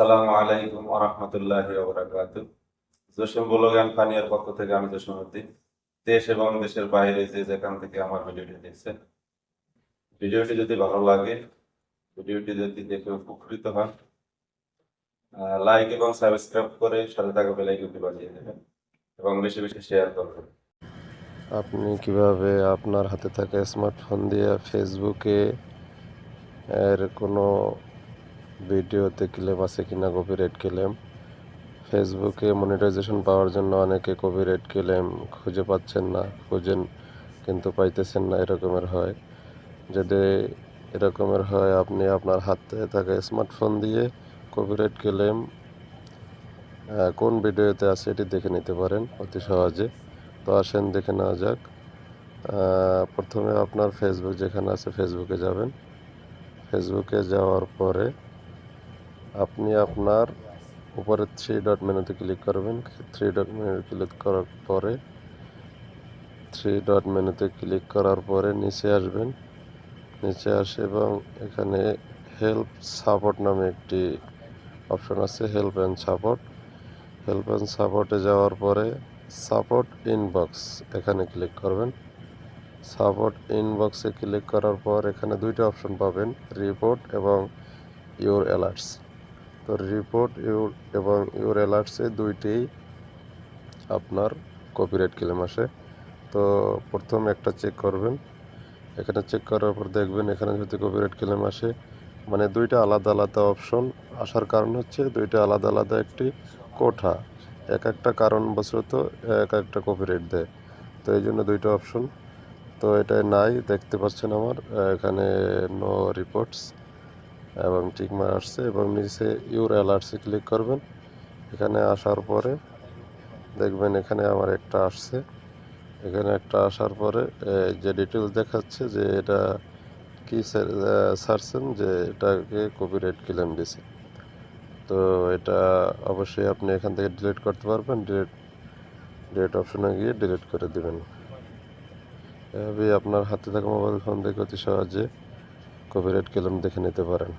আসসালামু আলাইকুম আরহামতুল্লাহ ওবরাকাত জসিম বলগান ফানিয়ার পক্ষ থেকে আমি জসিম উদ্দিন। দেশ এবং দেশের বাইরে যে যেখান থেকে আমার ভিডিওটি দেখছেন, ভিডিওটি যদি ভালো লাগে, ভিডিওটি যদি দেখে উপকৃত হন লাইক এবং সাবস্ক্রাইব করে সাথে থাকা বেলাইকনটি বাজিয়ে দেবেন এবং বেশি বেশি শেয়ার করবেন। আপনি কীভাবে আপনার হাতে থাকা স্মার্টফোন দিয়ে ফেসবুকে এর কোনো ভিডিওতে ক্লেম আছে কিনা কপিরাইট ক্লেম? ফেসবুকে মনিটাইজেশন পাওয়ার জন্য অনেকে কপিরাইট ক্লেম খুঁজে পাচ্ছেন না, খুঁজেন কিন্তু পাইতেছেন না, এরকমের হয়। যদি এরকমের হয়, আপনি আপনার হাতে থাকা স্মার্টফোন দিয়ে কপিরাইট ক্লেম কোন ভিডিওতে আছে এটি দেখে নিতে পারেন অতি সহজে। তো আসেন, দেখে নেওয়া যাক। প্রথমে আপনার ফেসবুক যেখানে আছে, ফেসবুকে যাবেন। ফেসবুকে যাওয়ার পরে আপনি আপনার উপরে থ্রি ডট মেনুতে ক্লিক করবেন। থ্রি ডট মেনু ক্লিক করার পরে থ্রি ডট মেনুতে ক্লিক করার পরে নিচে আসবেন। নিচে আসে এবং এখানে হেল্প সাপোর্ট নামে একটি অপশন আছে help and support help and সাপোর্টে যাওয়ার পরে সাপোর্ট ইনবক্স এখানে ক্লিক করবেন। সাপোর্ট ইনবক্সে ক্লিক করার পর এখানে দুইটা অপশন পাবেন রিপোর্ট এবং ইউর অ্যালার্টস তো রিপোর্ট ইউর এবং ইউর অ্যালার্টসে দুইটিই আপনার কপিরাইট ক্লেম আসে। তো প্রথম একটা চেক করবেন। এখানে চেক করার পর দেখবেন এখানে যদি কপিরাইট ক্লেম আসে মানে দুইটা আলাদা আলাদা অপশন আসার কারণ হচ্ছে দুইটা আলাদা আলাদা একটি কোঠা। এক একটা কারণ কারণবশত এক একটা কপিরাইট দেয়। তো এই জন্য দুইটা অপশন তো এটা নাই, দেখতে পাচ্ছেন আমার, এখানে নো রিপোর্টস এবং টিকমার আসছে এবং নিচে ইউর অ্যালার্টসে ক্লিক করবেন। এখানে আসার পরে দেখবেন এখানে আমার একটা আসছে। এখানে একটা আসার পরে যে ডিটেলস দেখাচ্ছে যে এটা কি সার্চেন যে এটাকে কপিরাইট ক্লেম দিছে। তো এটা অবশ্যই আপনি এখান থেকে ডিলিট করতে পারবেন। ডিলিট ডিলিট অপশনে গিয়ে ডিলিট করে দেবেন। এভাবে আপনার হাতে থাকা মোবাইল ফোন থেকে অতি সহজে কপিরাইট ক্লেম দেখে নিতে পারেন।